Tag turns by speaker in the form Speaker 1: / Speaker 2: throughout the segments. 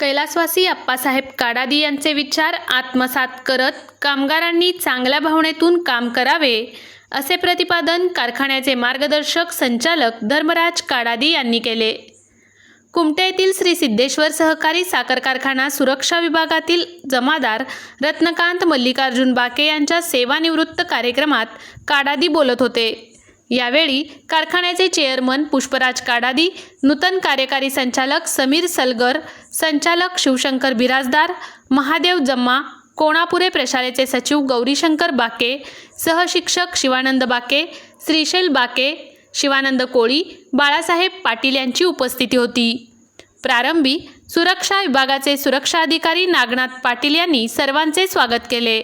Speaker 1: कैलासवासी अप्पासाहेब काडादी यांचे विचार आत्मसात करत कामगारांनी चांगल्या भावनेतून काम करावे असे प्रतिपादन कारखान्याचे मार्गदर्शक संचालक धर्मराज काडादी यांनी केले. कुमटे येथील श्री सिद्धेश्वर सहकारी साखर कारखाना सुरक्षा विभागातील जमादार रत्नकांत मल्लिकार्जुन बाके यांच्या सेवानिवृत्त कार्यक्रमात काडादी बोलत होते. यावेळी कारखान्याचे चेअरमन पुष्पराज काडादी नूतन कार्यकारी संचालक समीर सलगर संचालक शिवशंकर बिराजदार महादेव जम्मा कोणापुरे प्रशालेचे सचिव गौरीशंकर बाके सहशिक्षक शिवानंद बाके श्रीशैल बाके शिवानंद कोळी बाळासाहेब पाटील यांची उपस्थिती होती. प्रारंभी सुरक्षा विभागाचे सुरक्षा अधिकारी नागनाथ पाटील यांनी सर्वांचे स्वागत केले.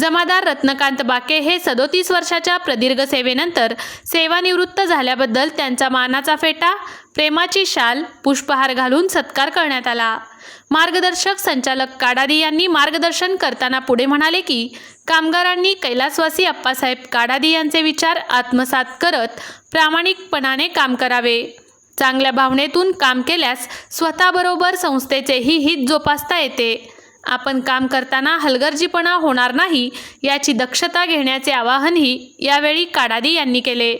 Speaker 1: जमादार रत्नकांत बाके हे सदोतीस वर्षाच्या प्रदीर्घ सेवेनंतर सेवानिवृत्त झाल्याबद्दल त्यांचा मानाचा फेटा प्रेमाची शाल पुष्पहार घालून सत्कार करण्यात आला. मार्गदर्शक संचालक काडादी यांनी मार्गदर्शन करताना पुढे म्हणाले की कामगारांनी कैलासवासी अप्पासाहेब काडादी यांचे विचार आत्मसात करत प्रामाणिकपणाने काम करावे. चांगल्या भावनेतून काम केल्यास स्वतःबरोबर संस्थेचेही हित जोपासता येते. आपण काम करताना हलगर्जीपणा होणार नाही याची दक्षता घेण्याचे आवाहनही यावेळी काडादी यांनी केले.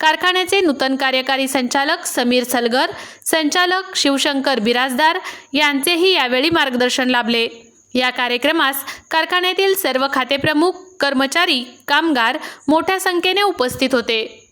Speaker 1: कारखान्याचे नूतन कार्यकारी संचालक समीर सलगर संचालक शिवशंकर बिराजदार यांचेही यावेळी मार्गदर्शन लाभले. या कार्यक्रमास कारखान्यातील सर्व खातेप्रमुख कर्मचारी कामगार मोठ्या संख्येने उपस्थित होते.